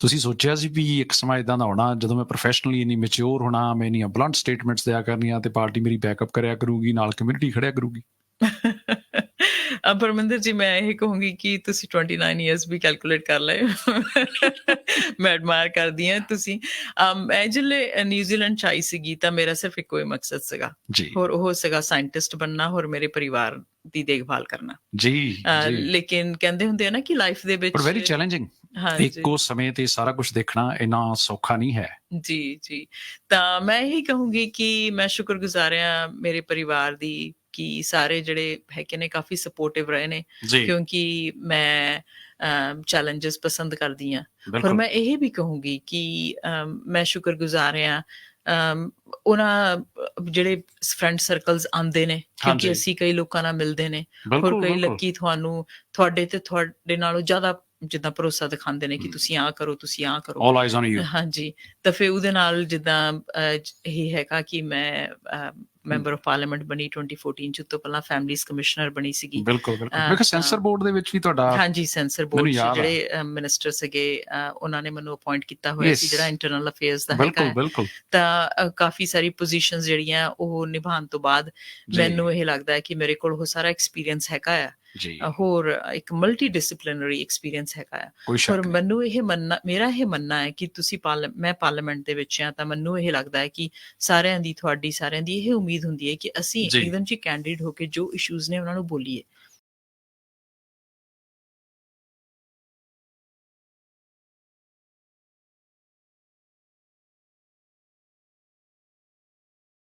ਤੁਸੀਂ ਸੋਚਿਆ ਸੀ ਵੀ ਇੱਕ ਸਮਾਂ ਇਦਾਂ ਦਾ ਹੋਣਾ ਜਦੋਂ ਮੈਂ ਪ੍ਰੋਫੈਸ਼ਨਲੀ ਇੰਨੀ ਮੈਚੁਰ ਹੋਣਾ ਮੈਂ ਇੰਨੀਆਂ ਬਲੰਟ ਸਟੇਟਮੈਂਟਸ ਦਿਆ ਕਰਨੀਆਂ ਤੇ ਪਾਰਟੀ ਮੇਰੀ ਬੈਕਅਪ ਕਰਿਆ ਕਰੂਗੀ ਨਾਲ ਕਮਿਊਨਿਟੀ ਖੜਿਆ ਕਰੂਗੀ। ਅ, ਪਰਮਿੰਦਰ ਜੀ ਮੈਂ ਇਹ ਕਹੂੰਗੀ ਕਿ ਤੁਸੀਂ 29 ਇਅਰਸ ਵੀ ਕੈਲਕੂਲੇਟ ਕਰ ਲਏ। ਮੈਂ ਐਡਮਾਇਰ ਕਰਦੀ ਹਾਂ ਤੁਸੀਂ। ਅਮ, ਮੈਂ ਜਿਹੜੇ ਨਿਊਜ਼ੀਲੈਂਡ ਚ ਆਈ ਸੀਗੀ ਤਾਂ ਮੇਰਾ ਸਿਰਫ ਇੱਕੋ ਹੀ ਮਕਸਦ ਸੀਗਾ। ਹੋਰ ਉਹ ਸੀਗਾ ਸਾਇੰਟਿਸਟ ਬਣਨਾ ਹੋਰ ਮੇਰੇ ਪਰਿਵਾਰ ਦੀ ਦੇਖਭਾਲ ਕਰਨਾ। ਜੀ ਜੀ। ਲੇਕਿਨ ਕਹਿੰਦੇ ਹੁੰਦੇ ਆ ਨਾ ਕਿ ਲਾਈਫ ਦੇ ਵਿੱਚ ਪਰ ਵੈਰੀ ਚੈਲੰਜਿੰਗ ਹਾਂਜੀ। ਇੱਕੋ ਸਮੇਂ ਤੇ ਸਾਰਾ ਕੁਝ ਦੇਖਣਾ ਇੰਨਾ ਸੌਖਾ ਨਹੀਂ ਹੈ। ਜੀ ਜੀ। ਤਾਂ ਮੈਂ ਇਹੀ ਕਹੂੰਗੀ ਕਿ ਮੈਂ ਸ਼ੁਕਰਗੁਜ਼ਾਰ ਹਾਂ ਮੇਰੇ ਪਰਿਵਾਰ ਦੀ ਕਿ ਸਾਰੇ ਜਿਹੜੇ ਹੈਗੇ ਨੇ ਕਾਫੀ ਸਪੋਰਟਿਵ ਰਹੇ ਨੇ। ਕਿਉਂਕਿ ਮੈਂ ਚੈਲੰਜਸ ਪਸੰਦ ਕਰਦੀ ਹਾਂ। ਪਰ ਮੈਂ ਇਹ ਵੀ ਕਹੂੰਗੀ ਕਿ ਮੈਂ ਸ਼ੁਕਰਗੁਜ਼ਾਰ ਹਾਂ ਉਹਨਾਂ ਜਿਹੜੇ ਫਰੈਂਡ ਸਰਕਲਸ ਆਉਂਦੇ ਨੇ ਕਿਉਂਕਿ। ਅਸੀਂ ਕਈ ਲੋਕਾਂ ਨਾਲ ਮਿਲਦੇ ਨੇ ਹੋਰ ਕਈ ਲੱਕੀ ਤੁਹਾਨੂੰ ਤੁਹਾਡੇ ਤੇ ਤੁਹਾਡੇ ਨਾਲੋਂ ਜ਼ਿਆਦਾ ਜਿੱਦਾਂ ਭਰੋਸਾ ਦਿਖਾਉਂਦੇ ਨੇ ਕਿ। ਤੁਸੀਂ ਆਹ ਕਰੋ ਤੁਸੀਂ ਆਹ ਕਰੋ ਆਲ ਆਈਜ਼ ਔਨ ਯੂ ਹਾਂਜੀ ਤਾਂ ਫਿਰ ਉਹਦੇ ਨਾਲ ਜਿੱਦਾਂ ਇਹ ਹੈਗਾ ਕਿ ਮੈਂ ਮੈਂਬਰ ਆਫ ਪਾਰਲੀਮੈਂਟ ਬਣੀ 2014 ਚ ਤੋਂ ਪਹਿਲਾਂ ਫੈਮਿਲੀਜ਼ ਕਮਿਸ਼ਨਰ ਬਣੀ ਸੀਗੀ ਬਿਲਕੁਲ ਬਿਲਕੁਲ ਮੈਂ ਕਿਹਾ ਸੈਂਸਰ ਬੋਰਡ ਦੇ ਵਿੱਚ ਵੀ ਤੁਹਾਡਾ ਹਾਂਜੀ ਸੈਂਸਰ ਬੋਰਡ ਆ। ਜਿਹੜੇ ਮਿਨਿਸਟਰ ਸੀਗੇ ਉਹਨਾਂ ਨੇ ਮੈਨੂੰ ਅਪਾਇੰਟ ਕੀਤਾ ਹੋਇਆ ਸੀ. ਜਿਹੜਾ ਇੰਟਰਨਲ ਅਫੇਅਰਸ ਦਾ ਹੈਗਾ ਬਿਲਕੁਲ। ਬਿਲਕੁਲ ਤਾਂ ਕਾਫੀ ਸਾਰੀ ਪੋਜੀਸ਼ਨਸ ਜਿਹੜੀਆਂ ਉਹ ਨਿਭਾਉਣ ਤੋਂ ਬਾਅਦ ਮੈਨੂੰ ਇਹ ਲੱਗਦਾ ਹੈ ਕਿ ਮੇਰੇ ਕੋਲ ਉਹ ਸਾਰਾ ਐਕਸਪੀਰੀਅੰਸ ਹੈਗਾ ਆ ਹੋਰ ਇੱਕ ਮਲਟੀ ਡਿਸਪਲਿਨਰੀ ਐਕਸਪੀਰੀਅੰਸ ਹੈਗਾ ਆ। ਪਰ ਮੈਨੂੰ ਇਹ ਮੰਨਣਾ ਮੇਰਾ ਇਹ ਮੰਨਣਾ ਹੈ ਕਿ ਤੁਸੀਂ ਮੈਂ ਪਾਰਲੀਮੈਂਟ ਦੇ ਵਿੱਚ ਆ ਤਾਂ ਮੈਨੂੰ ਇਹ ਲੱਗਦਾ ਹੈ ਕਿ ਸਾਰਿਆਂ ਦੀ ਤੁਹਾਡੀ ਸਾਰਿਆਂ ਦੀ ਇਹ ਉਮੀਦ ਹੁੰਦੀ ਹੈ ਕਿ ਅਸੀਂ। ਇੱਕਦਮ ਜੀ ਕੈਂਡੀਡੇਟ ਹੋ ਕੇ ਜੋ ਇਸ਼ੂਜ਼ ਨੇ ਉਹਨਾਂ ਨੂੰ ਬੋਲੀਏ।